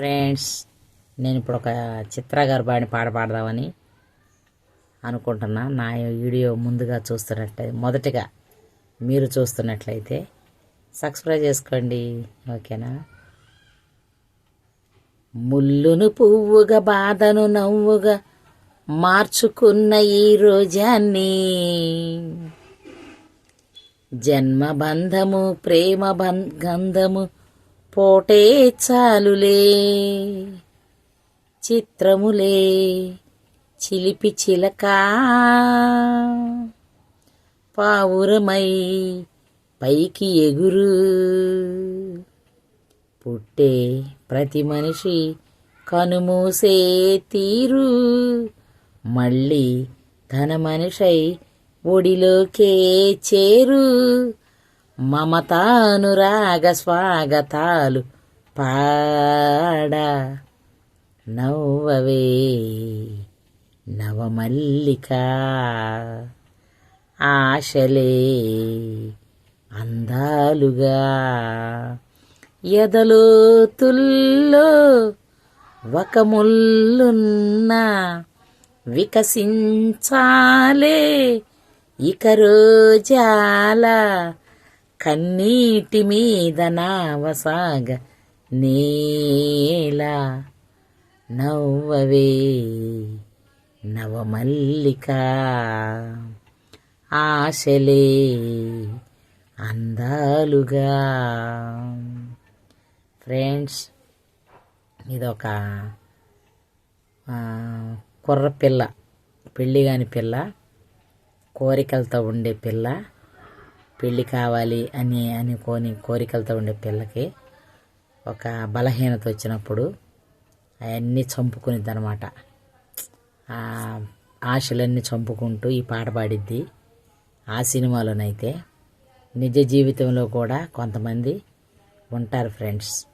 Friends నేను ఇప్పుడు ఒక చిత్ర గర్భాణి పాట పాడదామని అనుకుంటున్నా. నా వీడియో ముందుగా చూస్తున్నట్లయితే మొదటిగా మీరు చూస్తున్నట్లయితే సబ్స్క్రైబ్ చేసుకోండి. ఓకేనా? ముల్లును పువ్వుగా బాధను నవ్వుగా మార్చుకున్న ఈ రోజాన్ని జన్మబంధము ప్రేమ బం- గంధము పోటే చాలులే చిత్రములే చిలిపి చిలక. పావురమై పైకి ఎగురు. పుట్టే ప్రతి మనిషి కనుమూసే తీరు. మళ్ళీ తన మనిషై ఒడిలోకే చేరు. మమతానురాగ స్వాగతాలు పాడ నవ్వవే నవమల్లిక ఆశలే అందాలుగా ఎదలో తుల్లో ఒక ముల్లున్న వికసించాలే ఇక రోజాల కన్నీటి మీద నావసాగ నేల నవ్వవే నవమల్లిక ఆశలే అందాలుగా. ఫ్రెండ్స్ ఇదొక కుర్ర పిల్ల పెళ్ళి కాని పిల్ల కోరికలతో ఉండే పిల్ల. పెళ్ళి కావాలి అని అనుకోని కోరికలతో ఉండే పిల్లకి ఒక బలహీనత వచ్చినప్పుడు అవన్నీ చంపుకునిద్ది అనమాట ఆశలన్నీ చంపుకుంటూ ఈ పాట పాడిద్ది. ఆ సినిమాలోనైతే నిజ జీవితంలో కూడా కొంతమంది ఉంటారు ఫ్రెండ్స్.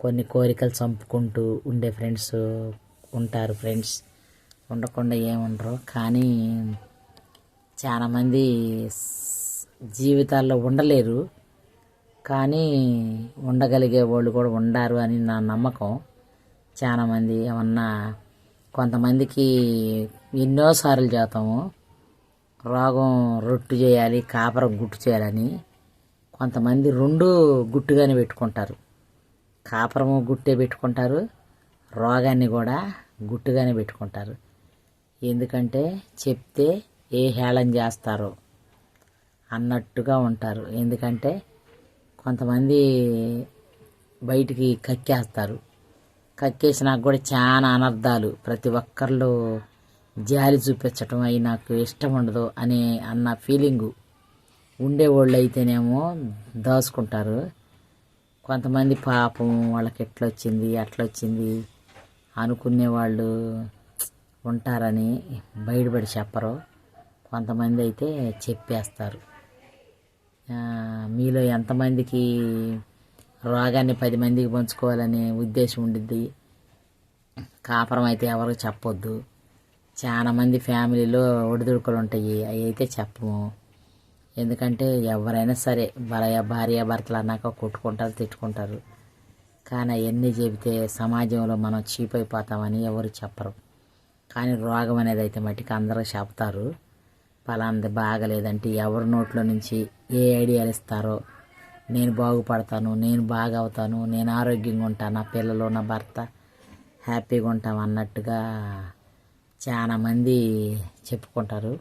కొన్ని కోరికలు చంపుకుంటూ ఉండే ఫ్రెండ్స్ ఉంటారు ఫ్రెండ్స్. ఉండకుండా ఏముండరు. కానీ చాలామంది జీవితాల్లో ఉండలేరు. కానీ ఉండగలిగే వాళ్ళు కూడా ఉండారు అని నా నమ్మకం. చాలామంది ఏమన్నా కొంతమందికి ఎన్నోసార్లు చేస్తాము రోగం రొట్టు చేయాలి కాపరం గుట్టు చేయాలని కొంతమంది రెండు గుట్టుగానే పెట్టుకుంటారు. కాపరము గుట్టే పెట్టుకుంటారు రోగాన్ని కూడా గుట్టుగానే పెట్టుకుంటారు. ఎందుకంటే చెప్తే ఏ హేళన చేస్తారో. అన్నట్టుగా ఉంటారు. ఎందుకంటే కొంతమంది బయటికి కక్కేస్తారు. కక్కేసినాక కూడా చాలా అనర్థాలు ప్రతి ఒక్కళ్ళు జాలి చూపించటం అవి నాకు ఇష్టం ఉండదు అనే అన్న ఫీలింగు ఉండేవాళ్ళు అయితేనేమో దాచుకుంటారు. కొంతమంది పాపం వాళ్ళకి ఎట్లా వచ్చింది అట్లా వచ్చింది అనుకునే వాళ్ళు ఉంటారని బయటపడి చెప్పరు. కొంతమంది అయితే చెప్పేస్తారు. మీలో ఎంతమందికి రోగాన్ని పది మందికి పంచుకోవాలనే ఉద్దేశం ఉండిద్ది. కాపురం అయితే ఎవరికి చెప్పొద్దు. చాలామంది ఫ్యామిలీలో ఒడిదుడుకులు ఉంటాయి. అవి అయితే చెప్పము. ఎందుకంటే ఎవరైనా సరే భార్య భార్య భర్తలు అన్నాక కొట్టుకుంటారు తిట్టుకుంటారు. కానీ అవన్నీ చెబితే సమాజంలో మనం చీప్ అయిపోతామని ఎవరు చెప్పరు. కానీ రోగం అనేది అయితే మట్టికి అందరూ చెప్తారు పలాంది బాగలేదంటే ఎవరి నోట్లో నుంచి ఏ ఐడియాలు ఇస్తారో. నేను బాగుపడతాను నేను బాగా అవుతాను నేను ఆరోగ్యంగా ఉంటాను నా పిల్లలు నా భర్త హ్యాపీగా ఉంటాం అన్నట్టుగా చాలామంది చెప్పుకుంటారు.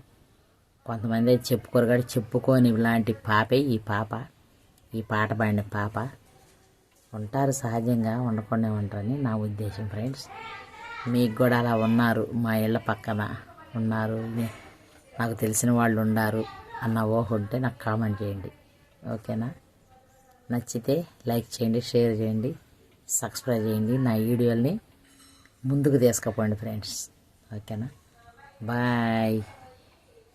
కొంతమంది అయితే చెప్పుకోరు కానీ చెప్పుకొని ఇలాంటి పాపే ఈ పాప ఈ పాట పాడిన పాప. ఉంటారు సహజంగా ఉండకుండా ఉంటారని నా ఉద్దేశం ఫ్రెండ్స్. మీకు కూడా అలా ఉన్నారు మా ఇళ్ళ పక్కన ఉన్నారు. నాకు తెలిసిన వాళ్ళు ఉన్నారు అన్న ఊహ ఉంటే నాకు కామెంట్ చేయండి. ఓకేనా? నచ్చితే లైక్ చేయండి షేర్ చేయండి సబ్స్క్రైబ్ చేయండి. నా వీడియోల్ని ముందుకు తీసుకుపోండి ఫ్రెండ్స్. ఓకేనా? బాయ్.